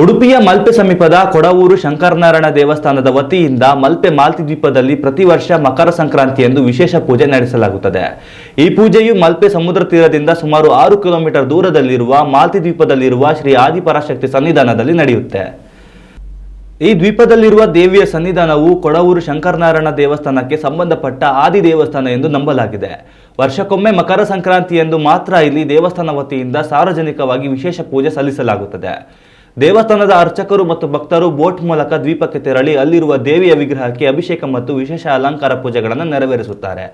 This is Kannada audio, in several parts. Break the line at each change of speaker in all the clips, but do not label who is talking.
ಉಡುಪಿಯ ಮಲ್ಪೆ ಸಮೀಪದ ಕೊಡವೂರು ಶಂಕರನಾರಾಯಣ ದೇವಸ್ಥಾನದ ವತಿಯಿಂದ ಮಲ್ಪೆ ಮಾಲ್ತಿ ದ್ವೀಪದಲ್ಲಿ ಪ್ರತಿ ವರ್ಷ ಮಕರ ಸಂಕ್ರಾಂತಿಯಂದು ವಿಶೇಷ ಪೂಜೆ ನಡೆಸಲಾಗುತ್ತದೆ. ಈ ಪೂಜೆಯು ಮಲ್ಪೆ ಸಮುದ್ರ ತೀರದಿಂದ ಸುಮಾರು ಆರು ಕಿಲೋಮೀಟರ್ ದೂರದಲ್ಲಿರುವ ಮಾಲ್ತಿ ದ್ವೀಪದಲ್ಲಿರುವ ಶ್ರೀ ಆದಿಪರಾಶಕ್ತಿ ಸನ್ನಿಧಾನದಲ್ಲಿ ನಡೆಯುತ್ತೆ. ಈ ದ್ವೀಪದಲ್ಲಿರುವ ದೇವಿಯ ಸನ್ನಿಧಾನವು ಕೊಡವೂರು ಶಂಕರನಾರಾಯಣ ದೇವಸ್ಥಾನಕ್ಕೆ ಸಂಬಂಧಪಟ್ಟ ಆದಿ ದೇವಸ್ಥಾನ ಎಂದು ನಂಬಲಾಗಿದೆ. ವರ್ಷಕ್ಕೊಮ್ಮೆ ಮಕರ ಸಂಕ್ರಾಂತಿ ಎಂದು ಮಾತ್ರ ಇಲ್ಲಿ ದೇವಸ್ಥಾನ ವತಿಯಿಂದ ಸಾರ್ವಜನಿಕವಾಗಿ ವಿಶೇಷ ಪೂಜೆ ಸಲ್ಲಿಸಲಾಗುತ್ತದೆ. ದೇವಸ್ಥಾನದ ಅರ್ಚಕರು ಮತ್ತು ಭಕ್ತರು ಬೋಟ್ ಮೂಲಕ ದ್ವೀಪಕ್ಕೆ ತೆರಳಿ ಅಲ್ಲಿರುವ ದೇವಿಯ ವಿಗ್ರಹಕ್ಕೆ ಅಭಿಷೇಕ ಮತ್ತು ವಿಶೇಷ ಅಲಂಕಾರ ಪೂಜೆಗಳನ್ನು ನೆರವೇರಿಸುತ್ತಾರೆ.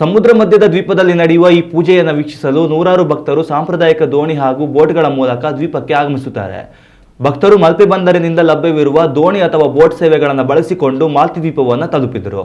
ಸಮುದ್ರ ಮಧ್ಯದ ದ್ವೀಪದಲ್ಲಿ ನಡೆಯುವ ಈ ಪೂಜೆಯನ್ನು ವೀಕ್ಷಿಸಲು ನೂರಾರು ಭಕ್ತರು ಸಾಂಪ್ರದಾಯಿಕ ದೋಣಿ ಹಾಗೂ ಬೋಟ್ಗಳ ಮೂಲಕ ದ್ವೀಪಕ್ಕೆ ಆಗಮಿಸುತ್ತಾರೆ. ಭಕ್ತರು ಮಲ್ಪೆ ಬಂದರಿನಿಂದ ಲಭ್ಯವಿರುವ ದೋಣಿ ಅಥವಾ ಬೋಟ್ ಸೇವೆಗಳನ್ನು ಬಳಸಿಕೊಂಡು ಮಾಲ್ತಿ ದ್ವೀಪವನ್ನು ತಲುಪಿದರು.